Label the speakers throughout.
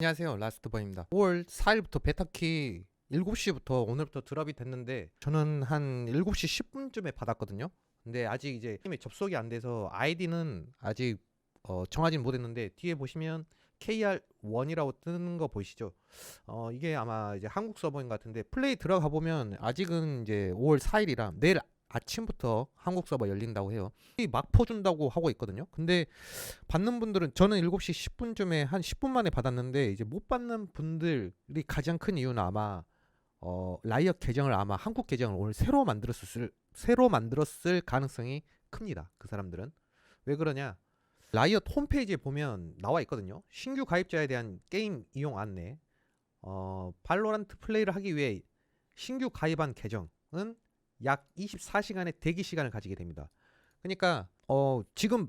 Speaker 1: 안녕하세요. 라스트버입니다. 5월 4일부터 베타키 7시부터 오늘부터 드랍이 됐는데 저는 한 7시 10분쯤에 받았거든요. 근데 아직 이제 팀에 접속이 안 돼서 아이디는 아직 어, 정하진 못했는데 뒤에 보시면 KR1이라고 뜨는 거 보이시죠? 어, 이게 아마 이제 한국 서버인 것 같은데 플레이 들어가 보면 아직은 이제 5월 4일이라 내일 아침부터 한국 서버 열린다고 해요. 이막 퍼준다고 하고 있거든요. 근데 받는 분들은 저는 7시 10분쯤에 한 10분 만에 받았는데 이제 못 받는 분들이 가장 큰 이유는 아마 어 라이엇 계정을 아마 한국 계정을 오늘 새로 만들었을 새로 만들었을 가능성이 큽니다. 그 사람들은 왜 그러냐? 라이엇 홈페이지에 보면 나와 있거든요. 신규 가입자에 대한 게임 이용 안내. 어 발로란트 플레이를 하기 위해 신규 가입한 계정은 약 24시간의 대기 시간을 가지게 됩니다. 그러니까 어 지금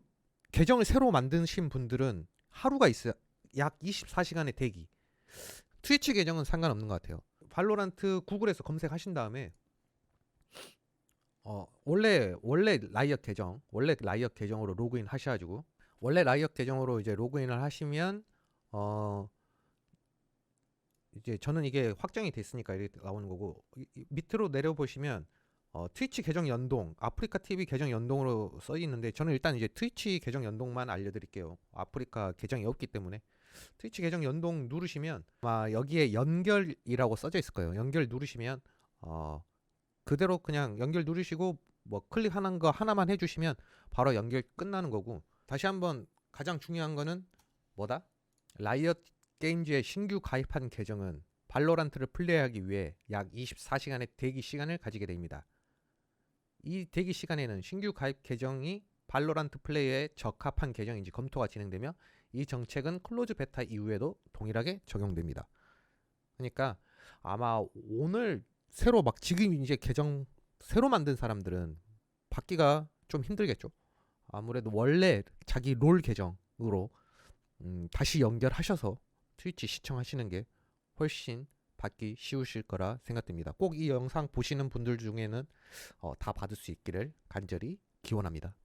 Speaker 1: 계정을 새로 만드신 분들은 하루가 있어요. 약 24시간의 대기. 트위치 계정은 상관없는 것 같아요. 발로란트 구글에서 검색하신 다음에 어 원래 원래 라이엇 계정 원래 라이엇 계정으로 로그인 하셔가지고 원래 라이엇 계정으로 이제 로그인을 하시면 어 이제 저는 이게 확정이 됐으니까 이렇게 나오는 거고 밑으로 내려 보시면 어, 트위치 계정 연동, 아프리카 TV 계정 연동으로 써 있는데 저는 일단 이제 트위치 계정 연동만 알려드릴게요. 아프리카 계정이 없기 때문에 트위치 계정 연동 누르시면 아마 여기에 연결이라고 써져 있을 거예요. 연결 누르시면 어, 그대로 그냥 연결 누르시고 뭐 클릭하는 거 하나만 해주시면 바로 연결 끝나는 거고 다시 한번 가장 중요한 거는 뭐다? 라이엇 게임즈에 신규 가입한 계정은 발로란트를 플레이하기 위해 약 24시간의 대기 시간을 가지게 됩니다. 이 대기 시간에는 신규 가입 계정이 발로란트 플레이에 적합한 계정인지 검토가 진행되며 이 정책은 클로즈 베타 이후에도 동일하게 적용됩니다. 그러니까 아마 오늘 새로 막 지금 이제 계정 새로 만든 사람들은 받기가 좀 힘들겠죠. 아무래도 원래 자기 롤 계정으로 음, 다시 연결하셔서 트위치 시청하시는 게 훨씬 받기 쉬우실 거라 생각됩니다. 꼭 이 영상 보시는 분들 중에는 어, 다 받을 수 있기를 간절히 기원합니다.